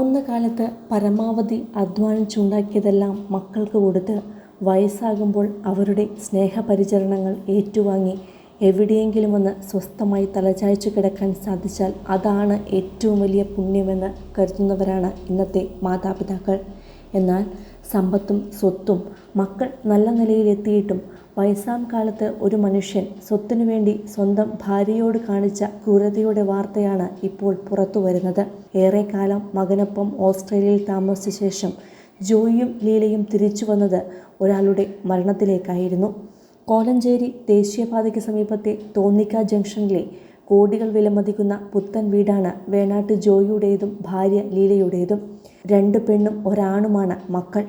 ആവുന്ന കാലത്ത് പരമാവധി അധ്വാനിച്ചുണ്ടാക്കിയതെല്ലാം മക്കൾക്ക് കൊടുത്ത് വയസ്സാകുമ്പോൾ അവരുടെ സ്നേഹപരിചരണങ്ങൾ ഏറ്റുവാങ്ങി എവിടെയെങ്കിലും ഒന്ന് സ്വസ്ഥമായി തലചായ്ച്ചു കിടക്കാൻ സാധിച്ചാൽ അതാണ് ഏറ്റവും വലിയ പുണ്യമെന്ന് കരുതുന്നവരാണ് ഇന്നത്തെ മാതാപിതാക്കൾ. എന്നാൽ സമ്പത്തും സ്വത്തും മക്കൾ നല്ല നിലയിലെത്തിയിട്ടും വയസ്സാം കാലത്ത് ഒരു മനുഷ്യൻ സ്വത്തിനു വേണ്ടി സ്വന്തം ഭാര്യയോട് കാണിച്ച ക്രൂരതയുടെ വാർത്തയാണ് ഇപ്പോൾ പുറത്തു വരുന്നത്. ഏറെക്കാലം മകനൊപ്പം ഓസ്ട്രേലിയയിൽ താമസിച്ച ശേഷം ജോയിയും ലീലയും തിരിച്ചു വന്നത് ഒരാളുടെ മരണത്തിലേക്കായിരുന്നു. കോലഞ്ചേരി ദേശീയപാതയ്ക്ക് സമീപത്തെ തോന്നിക്ക ജംഗ്ഷനിലെ കോടികൾ വിലമതിക്കുന്ന പുത്തൻ വീടാണ് വേണാട്ട് ജോയിയുടേതും ഭാര്യ ലീലയുടേതും. രണ്ട് പെണ്ണും ഒരാണുമാണ് മക്കൾ.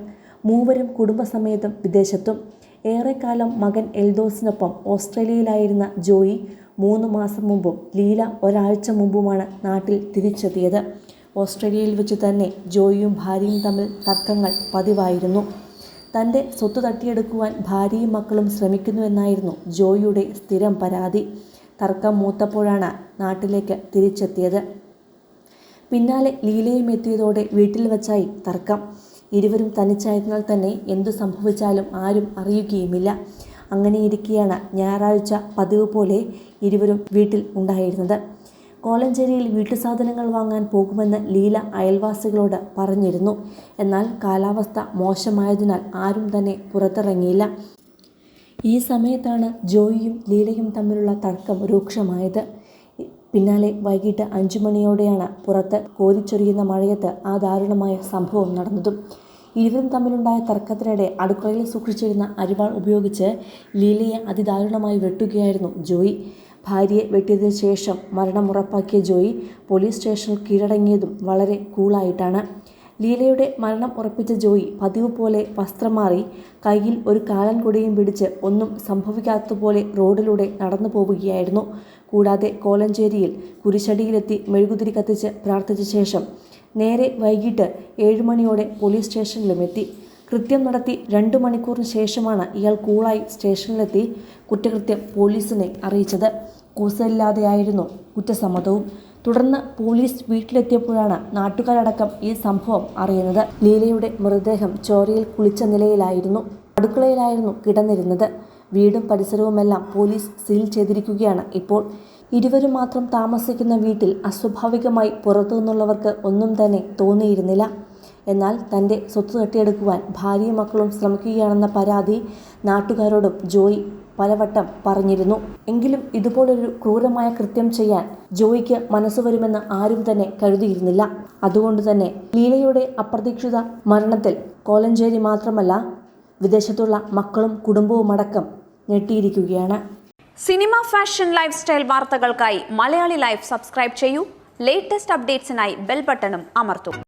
മൂവരും കുടുംബസമേതം വിദേശത്തും. ഏറെക്കാലം മകൻ എൽദോസിനൊപ്പം ഓസ്ട്രേലിയയിലായിരുന്ന ജോയി മൂന്ന് മാസം മുമ്പും ലീല ഒരാഴ്ച മുമ്പുമാണ് നാട്ടിൽ തിരിച്ചെത്തിയത്. ഓസ്ട്രേലിയയിൽ വെച്ച് തന്നെ ജോയിയും ഭാര്യയും തമ്മിൽ തർക്കങ്ങൾ പതിവായിരുന്നു. തന്റെ സ്വത്ത് തട്ടിയെടുക്കുവാൻ ഭാര്യയും മക്കളും ശ്രമിക്കുന്നുവെന്നായിരുന്നു ജോയിയുടെ സ്ഥിരം പരാതി. തർക്കം മൂത്തപ്പോഴാണ് നാട്ടിലേക്ക് തിരിച്ചെത്തിയത്. പിന്നാലെ ലീലയും എത്തിയതോടെ വീട്ടിൽ വച്ചായി തർക്കം. ഇരുവരും തനിച്ചായതിനാൽ തന്നെ എന്തു സംഭവിച്ചാലും ആരും അറിയുകയുമില്ല. അങ്ങനെയിരിക്കെയാണ് ഞായറാഴ്ച പതിവ് പോലെ ഇരുവരും വീട്ടിൽ ഉണ്ടായിരുന്നത്. കോലഞ്ചേരിയിൽ വീട്ടുസാധനങ്ങൾ വാങ്ങാൻ പോകുമെന്ന് ലീല അയൽവാസികളോട് പറഞ്ഞിരുന്നു. എന്നാൽ കാലാവസ്ഥ മോശമായതിനാൽ ആരും തന്നെ പുറത്തിറങ്ങിയില്ല. ഈ സമയത്താണ് ജോയിയും ലീലയും തമ്മിലുള്ള തർക്കം രൂക്ഷമായത്. പിന്നാലെ വൈകിട്ട് അഞ്ചു മണിയോടെയാണ് പുറത്ത് കോരിച്ചൊരിയുന്ന മഴയത്ത് ആ ദാരുണമായ സംഭവം നടന്നതും. ഇരുവരും തമ്മിലുണ്ടായ തർക്കത്തിനിടെ അടുക്കളയിൽ സൂക്ഷിച്ചിരുന്ന അരിവാൾ ഉപയോഗിച്ച് ലീലയെ അതിദാരുണമായി വെട്ടുകയായിരുന്നു ജോയി. ഭാര്യയെ വെട്ടിയതിനു ശേഷം മരണം ഉറപ്പാക്കിയ ജോയി പോലീസ് സ്റ്റേഷനിൽ കീഴടങ്ങിയതും വളരെ കൂളായിട്ടാണ്. ലീലയുടെ മരണം ഉറപ്പിച്ച ജോയി പതിവ് പോലെ വസ്ത്രം മാറി കയ്യിൽ ഒരു കാലൻ കൊടിയും പിടിച്ച് ഒന്നും സംഭവിക്കാത്തതുപോലെ റോഡിലൂടെ നടന്നു പോവുകയായിരുന്നു. കൂടാതെ കോലഞ്ചേരിയിൽ കുരിശടിയിലെത്തി മെഴുകുതിരി കത്തിച്ച് പ്രാർത്ഥിച്ച ശേഷം നേരെ വൈകിട്ട് ഏഴുമണിയോടെ പോലീസ് സ്റ്റേഷനിലുമെത്തി കൃത്യം നടത്തി രണ്ടു മണിക്കൂറിന് ശേഷമാണ് ഇയാൾ കൂളായി സ്റ്റേഷനിലെത്തി കുറ്റകൃത്യം പോലീസിനെ അറിയിച്ചത്. കൂസലില്ലാതെയായിരുന്നു കുറ്റസമ്മതവും. തുടർന്ന് പോലീസ് വീട്ടിലെത്തിയപ്പോഴാണ് നാട്ടുകാരടക്കം ഈ സംഭവം അറിയുന്നത്. ലീലയുടെ മൃതദേഹം ചോരയിൽ കുളിച്ച നിലയിലായിരുന്നു അടുക്കളയിലായിരുന്നു കിടന്നിരുന്നത്. വീടും പരിസരവുമെല്ലാം പോലീസ് സീൽ ചെയ്തിരിക്കുകയാണ് ഇപ്പോൾ. ഇരുവരും മാത്രം താമസിക്കുന്ന വീട്ടിൽ അസ്വാഭാവികമായി പുറത്തു നിന്നുള്ളവർക്ക് ഒന്നും തന്നെ തോന്നിയിരുന്നില്ല. എന്നാൽ തന്റെ സ്വത്ത് തട്ടിയെടുക്കുവാൻ ഭാര്യയും മക്കളും ശ്രമിക്കുകയാണെന്ന പരാതി നാട്ടുകാരോടും ജോയി പലവട്ടം പറഞ്ഞിരുന്നു. എങ്കിലും ഇതുപോലൊരു ക്രൂരമായ കൃത്യം ചെയ്യാൻ ജോയിക്ക് മനസ്സ് വരുമെന്ന് ആരും തന്നെ കരുതിയിരുന്നില്ല. അതുകൊണ്ട് തന്നെ ലീലയുടെ അപ്രതീക്ഷിത മരണത്തിൽ കോലഞ്ചേരി മാത്രമല്ല വിദേശത്തുള്ള മക്കളും കുടുംബവും അടക്കം ഞെട്ടിയിരിക്കുകയാണ്. സിനിമ ഫാഷൻ ലൈഫ് സ്റ്റൈൽ വാർത്തകൾക്കായി മലയാളി ലൈഫ് സബ്സ്ക്രൈബ് ചെയ്യൂ. ലേറ്റസ്റ്റ് അപ്ഡേറ്റ്സിനായി ബെൽ ബട്ടണും അമർത്തും.